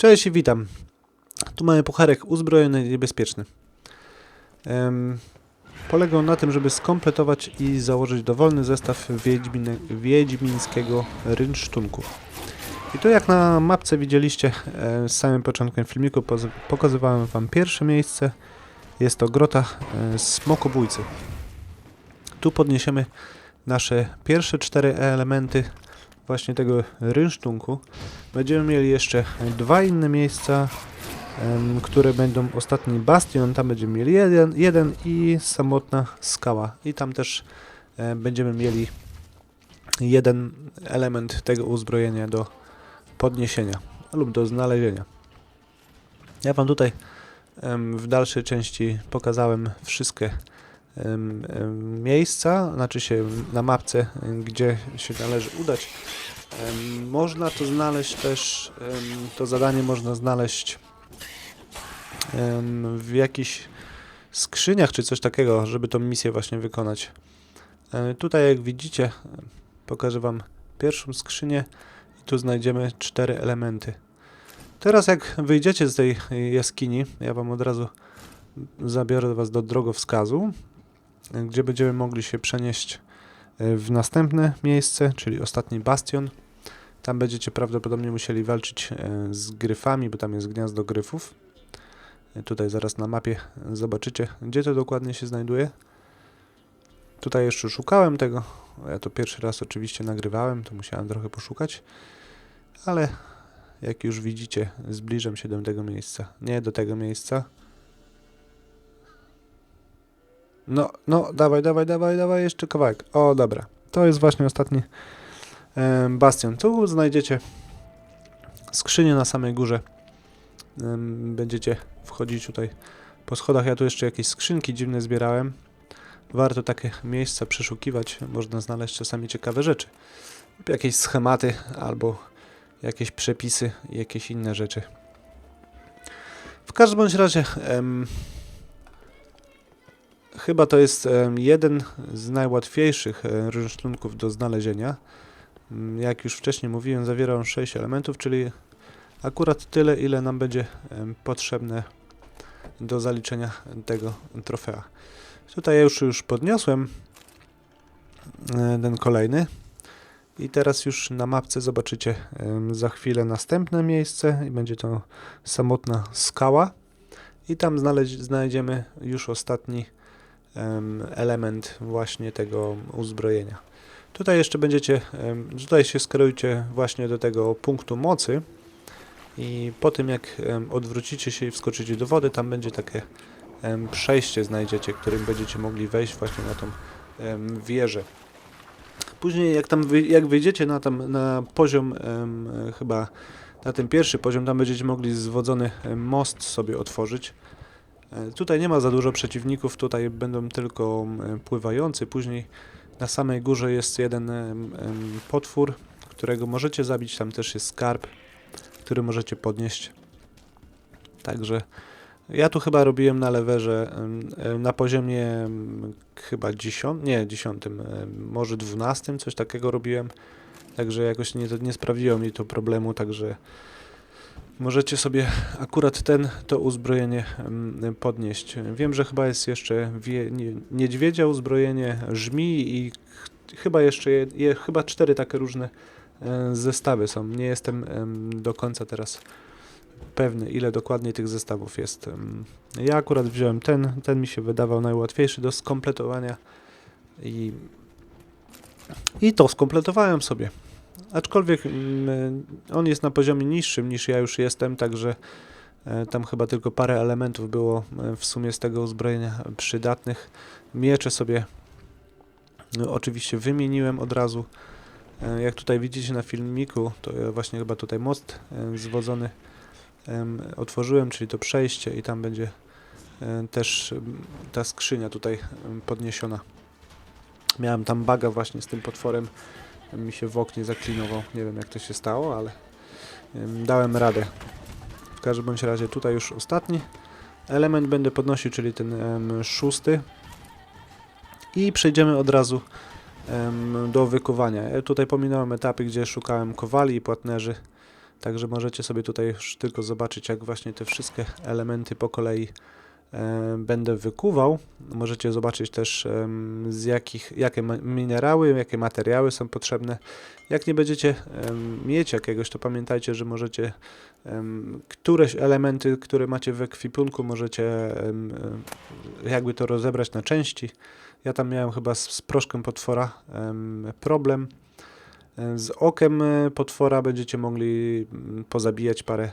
Cześć i witam. Tu mamy pucharek uzbrojony i niebezpieczny. Em, polegał na tym, żeby skompletować i założyć dowolny zestaw wiedźmin, wiedźmińskiego rynsztunku. I tu jak na mapce widzieliście e, z samym początkiem filmiku pokazywałem wam pierwsze miejsce. Jest to grota e, Smokobójcy. Tu podniesiemy nasze pierwsze cztery elementy właśnie tego rynsztunku. Będziemy mieli jeszcze dwa inne miejsca, które będą ostatni bastion. Tam będziemy mieli jeden, jeden i samotna skała. I tam też e, będziemy mieli jeden element tego uzbrojenia do podniesienia lub do znalezienia. Ja Wam tutaj w dalszej części pokazałem wszystkie miejsca, znaczy się na mapce, gdzie się należy udać. Można to znaleźć też, to zadanie można znaleźć w jakichś skrzyniach czy coś takiego, żeby tą misję właśnie wykonać. E, Tutaj jak widzicie, pokażę Wam pierwszą skrzynię i tu znajdziemy cztery elementy. Teraz jak wyjdziecie z tej jaskini, ja Wam od razu zabiorę Was do drogowskazu, e, gdzie będziemy mogli się przenieść e, w następne miejsce, czyli ostatni bastion. Tam będziecie prawdopodobnie musieli walczyć e, z gryfami, bo tam jest gniazdo gryfów. E, Tutaj zaraz na mapie zobaczycie, gdzie to dokładnie się znajduje. Tutaj jeszcze szukałem tego. Ja to pierwszy raz oczywiście nagrywałem, to musiałem trochę poszukać. Ale jak już widzicie, zbliżam się do tego miejsca. Nie do tego miejsca. No, no, dawaj, dawaj, dawaj, dawaj, jeszcze kawałek. O, dobra. To jest właśnie ostatni em, bastion. Tu znajdziecie skrzynię na samej górze. Będziecie wchodzić tutaj po schodach. Ja tu jeszcze jakieś skrzynki dziwne zbierałem. Warto takie miejsca przeszukiwać. Można znaleźć czasami ciekawe rzeczy. Jakieś schematy albo jakieś przepisy jakieś inne rzeczy. W każdym bądź razie chyba to jest jeden z najłatwiejszych rynsztunków do znalezienia. Mm, Jak już wcześniej mówiłem, zawiera on 6 elementów, czyli akurat tyle, ile nam będzie potrzebne do zaliczenia tego trofea. Tutaj ja już, już podniosłem e, ten kolejny. I teraz już na mapce zobaczycie za chwilę następne miejsce i będzie to samotna skała. I tam znajdziemy już ostatni element właśnie tego uzbrojenia. Tutaj jeszcze będziecie, tutaj się skierujcie właśnie do tego punktu mocy i po tym jak odwrócicie się i wskoczycie do wody, tam będzie takie przejście znajdziecie, którym będziecie mogli wejść właśnie na tą wieżę. Później jak tam jak wyjdziecie na, tam, na poziom chyba na ten pierwszy poziom, tam będziecie mogli zwodzony most sobie otworzyć. E, Tutaj nie ma za dużo przeciwników, tutaj będą tylko pływający. Później na samej górze jest jeden potwór, którego możecie zabić. Tam też jest skarb, który możecie podnieść. Także ja tu chyba robiłem na lewerze na poziomie chyba 10, nie 10, em, może 12, coś takiego robiłem. Także jakoś nie, nie sprawiło mi to problemu, także możecie sobie akurat ten, to uzbrojenie em, podnieść. Wiem, że chyba jest jeszcze wie, nie, niedźwiedzia uzbrojenie, żmi i ch chyba jeszcze je, je, chyba cztery takie różne e, zestawy są. Nie jestem em, do końca teraz pewny, ile dokładnie tych zestawów jest. Ja akurat wziąłem ten, ten mi się wydawał najłatwiejszy do skompletowania i, i to skompletowałem sobie. Aczkolwiek mm, on jest na poziomie niższym niż ja już jestem, także e, tam chyba tylko parę elementów było e, w sumie z tego uzbrojenia przydatnych. Miecze sobie no, oczywiście wymieniłem od razu. E, Jak tutaj widzicie na filmiku, to właśnie chyba tutaj most zwodzony em, otworzyłem, czyli to przejście i tam będzie też ta skrzynia tutaj podniesiona. Miałem tam baga właśnie z tym potworem, em, mi się w oknie zaklinował, nie wiem jak to się stało, ale em, dałem radę. W każdym bądź razie tutaj już ostatni element będę podnosił, czyli ten szósty i przejdziemy od razu do wykuwania. Ja tutaj pominąłem etapy, gdzie szukałem kowali i płatnerzy Także możecie sobie tutaj już tylko zobaczyć, jak właśnie te wszystkie elementy po kolei e, będę wykuwał. Możecie zobaczyć też z jakich, jakie minerały, jakie materiały są potrzebne. Jak nie będziecie mieć jakiegoś, to pamiętajcie, że możecie któreś elementy, które macie w ekwipunku, możecie em, jakby to rozebrać na części. Ja tam miałem chyba z, z proszkiem potwora em, problem. E, Z okiem e, potwora będziecie mogli mm, pozabijać parę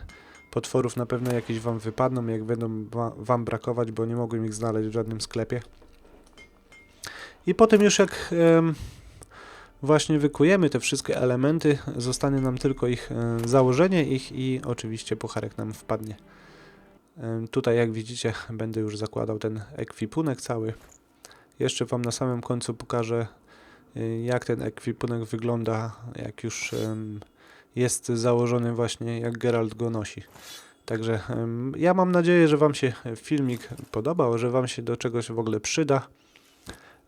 potworów. Na pewno jakieś wam wypadną, jak będą wa- wam brakować, bo nie mogłem ich znaleźć w żadnym sklepie. I potem już jak właśnie wykujemy te wszystkie elementy, zostanie nam tylko ich e, założenie ich i oczywiście pucharek nam wpadnie. Tutaj jak widzicie będę już zakładał ten ekwipunek cały. Jeszcze wam na samym końcu pokażę y, jak ten ekwipunek wygląda, jak już jest założony właśnie, jak Geralt go nosi. Także ja mam nadzieję, że Wam się filmik podobał, że Wam się do czegoś w ogóle przyda.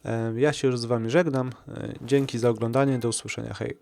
Em, Ja się już z Wami żegnam. E, Dzięki za oglądanie, do usłyszenia, hej.